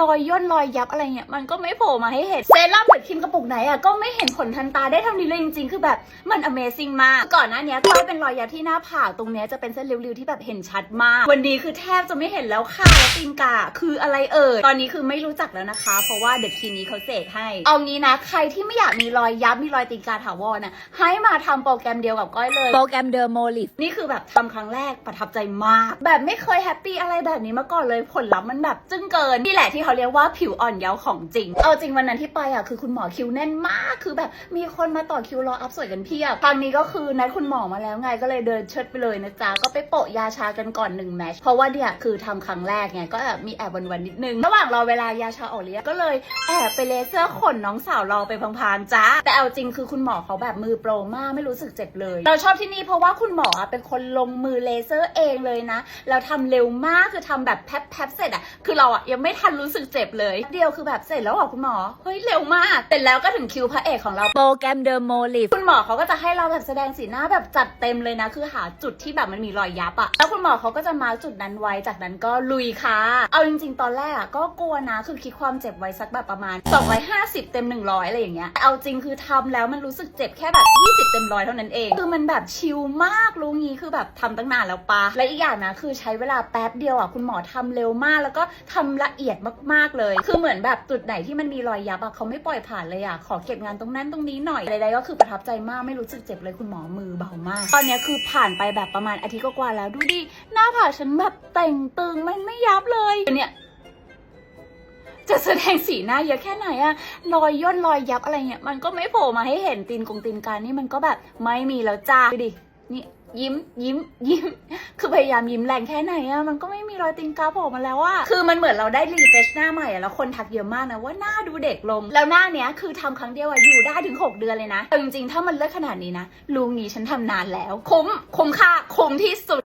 รอยย่นรอยยับอะไรเงี้ยมันก็ไม่โผล่มาให้เห็นเซรั่มหรือครีมกระปุกไหนอะก็ไม่เห็นผลทันตาได้เท่านี้เลยจริงๆ คือแบบมัน Amazing มาก ก่อนหน้าเนี้ยก็เป็นรอยยับที่หน้าผากตรงเนี้ยจะเป็นเส้นริ้วๆที่แบบเห็นชัดมาก วันนี้คือแทบจะไม่เห็นแล้วค่ะแล้วตีนกาคืออะไรเอ่ยตอนนี้คือไม่รู้จักแล้วนะคะ เพราะว่าเด็กทีนี้เขาเสกให้ เอางี้นะใครที่ไม่อยากมีรอยยับมีรอยตีนกาถาวรนะให้มาทำโปรแกรมเดียวกับก้อยเลยโปรแกรมเดอร์โมลิฟนี่คือแบบทำครั้งแรกประทับใจมาก แบบไม่เคยแฮปปี้อะไรแบบนี้มาก่อนเลยผลลัพธ์มันแบบจึ้งเกินนี่แหละที่เขาเรียกว่าผิวอ่อนเยาว์ของจริง เอาจริงวันนั้นที่ไปอะคือคุณหมอคิวแน่นมาก คือแบบมีคนมาต่อคิวรออัพสวยกันเพียบครั้งนี้ก็คือนัดคุณหมอมาแล้วไงก็เลยเดินเชิดไปเลยนะจ๊ะก็ไปโปะยาชากันก่อนหนึ่งแมชเพราะว่าเนี่ยคือทำครั้งแรกไงก็แบบมีแอบวันๆนิดนึงระหว่างรอเวลายาชาออกเลี้ยก็เลยแอบไปเลเซอร์ขนน้องสาวรอไปพลางๆจ้าแต่เอาจริงคือคุณหมอเขาแบบมือโปรมากไม่รู้สึกเจ็บเลย เราชอบที่นี่เพราะว่าคุณหมออะเป็นคนลงมือเลเซอร์เองเลยนะแล้วทำเร็วมากคือทำแบบแป๊บๆเสร็จอะคือเราอะยังไม่ทันรู้สึกเจ็บเลย เดียวคือแบบเสร็จแล้วเหรอคุณหมอ เฮ้ยเร็วมากเสร็จแล้วก็ถึงคิวพระเอกของเราโปรแกรมเดอร์โมลิฟคุณหมอเขาก็จะให้เราแบบแสดงสีหน้าแบบจัดเต็มเลยนะ คือหาจุดที่แบบมันมีรอยยับอะแล้วคุณหมอเขาก็จะมาร์คจุดนั้นไว้จากนั้นก็ลุยค่ะ เอาจริง ๆ ตอนแรกอะก็กลัวนะ คือคิดความเจ็บไว้สักแบบประมาณ 250 เต็ม 100 อะไรอย่างเงี้ยแต่เอาจริงคือทำแล้วมันรู้สึกเจ็บแค่แบบ 20 เต็มร้อยเท่านั้นเอง คือมันแบบชิลมากรู้งี้คือแบบทำตั้งนานแล้วปะและอีกอย่างนะคือใช้เวลาแป๊บเดียวอะคุณหมอทำเร็วมากแล้วก็ทำละเอียดมากๆเลย คือเหมือนแบบจุดไหนที่มันมีรอยยับอะเขาไม่ปล่อยผ่านเลยอะขอเก็บงานตรงนั้นตรงนี้หน่อยใดๆก็คือประทับใจมากไม่รู้สึกเจ็บเลยคุณหมอมือเบามาก ตอนนี้คือผ่านไปแบบประมาณอาทิตย์กว่าแล้วดูดิหน้าผากฉันแบบแต่งตึงมันไม่ยับเลยเนี่ยจะแสดงสีหน้าเยอะแค่ไหนอะรอยย่นรอยยับอะไรเงี้ยมันก็ไม่โผล่มาให้เห็นตีนกงตีนการนี่มันก็แบบไม่มีแล้วจ้าดูดินี่ ยิ้มยิ้มยิ้ม คือพยายามยิ้มแรงแค่ไหนอะมันก็ไม่มีรอยติงกาโผล่มาแล้วอะคือมันเหมือนเราได้รีเฟชหน้าใหม่อะแล้วคนทักเยอะมากนะว่าหน้าดูเด็กลง แล้วหน้าเนี้ยคือทำครั้งเดียวอะอยู่ได้ถึง 6 เดือนเลยนะแต่จริงๆ ถ้ามันเลิกขนาดนี้นะลุงนี้ฉันทำนานแล้ว คุ้มคุ้มค่าคุ้มที่สุด